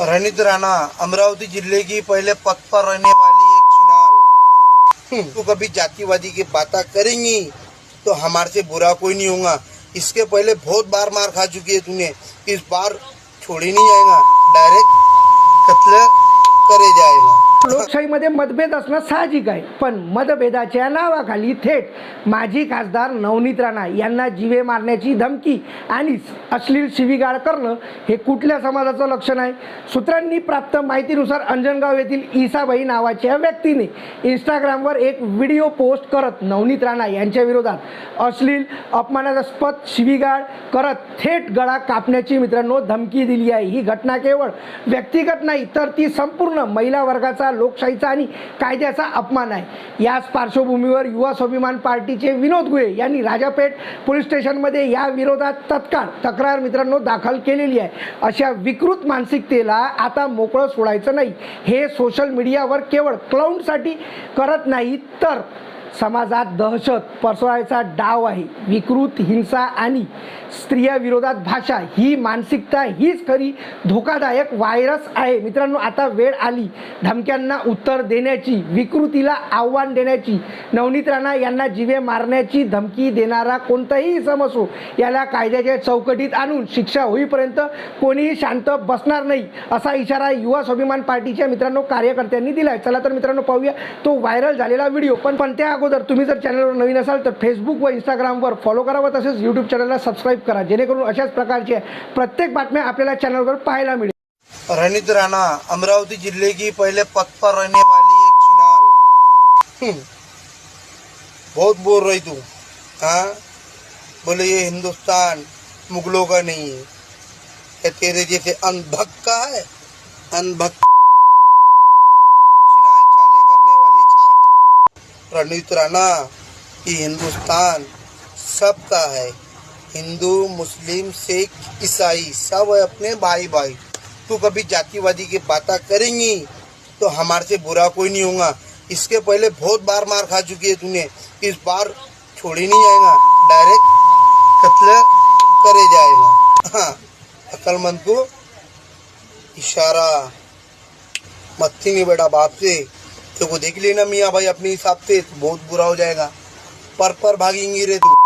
रणित राणा अमरावती ज़िले की पहले पद पर रहने वाली एक छिनाल तो कभी जातिवादी की बात करेंगी तो हमारे से बुरा कोई नहीं होगा। इसके पहले बहुत बार मार खा चुकी है तूने। इस बार छोड़ी नहीं जाएगा। डायरेक्ट कत्ल करे जाएगा। लोकशाहीमध्ये मतभेद असणं साहजिक आहे. पण मतभेदाच्या नावाखाली थेट माजी खासदार नवनीत राणा यांना जीवे मारण्याची धमकी आणि अश्लील शिवीगाळ करणं हे कुठल्या समाजाचं लक्षण आहे? सूत्रांनी प्राप्त माहितीनुसार अंजनगाव येथील ईसाबाई नावाच्या व्यक्तीने इंस्टाग्रामवर एक व्हिडिओ पोस्ट करत नवनीत राणा यांच्या विरोधात अश्लील अपमानास्पद शिवीगाळ करत थेट गळा कापण्याची मित्रांनो धमकी दिली आहे. ही घटना केवळ व्यक्तिगत नाही तर ती संपूर्ण महिला वर्गाचा लोकशाही लोकशाहीचा आणि कायद्याचा अपमान आहे. याच पार्श्वभूमीवर युवा स्वाभिमान पार्टीचे विनोद गुळे यांनी राजापेठ पोलीस स्टेशनमध्ये या विरोधात तत्काळ तक्रार मित्रांनो दाखल केलेली आहे. अशा विकृत मानसिकतेला आता मोकळं सोडायचं नाही. हे सोशल मीडियावर केवळ क्लाउंडसाठी करत नाही तर समाजात दहशत पसरवायचा डाव आहे. विकृत हिंसा आणि स्त्रियाविरोधात भाषा ही मानसिकता हीच खरी धोकादायक व्हायरस आहे. मित्रांनो आता वेळ आली धमक्यांना उत्तर देण्याची विकृतीला आव्हान देण्याची. नवनीत राणा यांना जीवे मारण्याची धमकी देणारा कोणताही इसम असो याला कायद्याच्या चौकटीत आणून शिक्षा होईपर्यंत कोणीही शांत बसणार नाही असा इशारा युवा स्वाभिमान पार्टीच्या मित्रांनो कार्यकर्त्यांनी दिला आहे चला तर मित्रांनो पाहूया. तो व्हायरल झालेला व्हिडिओ. पण पण त्या अगोदर तुम्ही जर चॅनलवर नवीन असाल तर फेसबुक व इंस्टाग्रामवर फॉलो करा व तसेच यूट्यूब चॅनलला सबस्क्राईब करा जेणेकरून अशाच प्रकारच्या प्रत्येक बातम्या आपल्याला चॅनलवर पाहायला मिळेल रणित राणा अमरावती जिल्हे की पहले पद पर रहने वाली एक छिनाल बहुत बोल रही तू. हाँ? बोले ये हिंदुस्तान मुगलों का नहीं है. ये तेरे जैसे अनभक्त का है अनभक्त रणित राणा ये हिंदुस्तान सबका है। हिंदू, मुस्लिम, सिख, ईसाई सब है अपने भाई भाई तू कभी जातिवादी की बातें करेंगी तो हमारे से बुरा कोई नहीं होगा। इसके पहले बहुत बार मार खा चुकी है तूने। इस बार छोड़ी नहीं जाएगा। डायरेक्ट कत्ल करे जाएगा। हाँ अक्लमंद को इशारा मत्ती नहीं बेटा बाप से। तो को देख लेना मियाँ भाई अपने हिसाब से बहुत बुरा हो जाएगा। पर पर भागेंगी रे तू।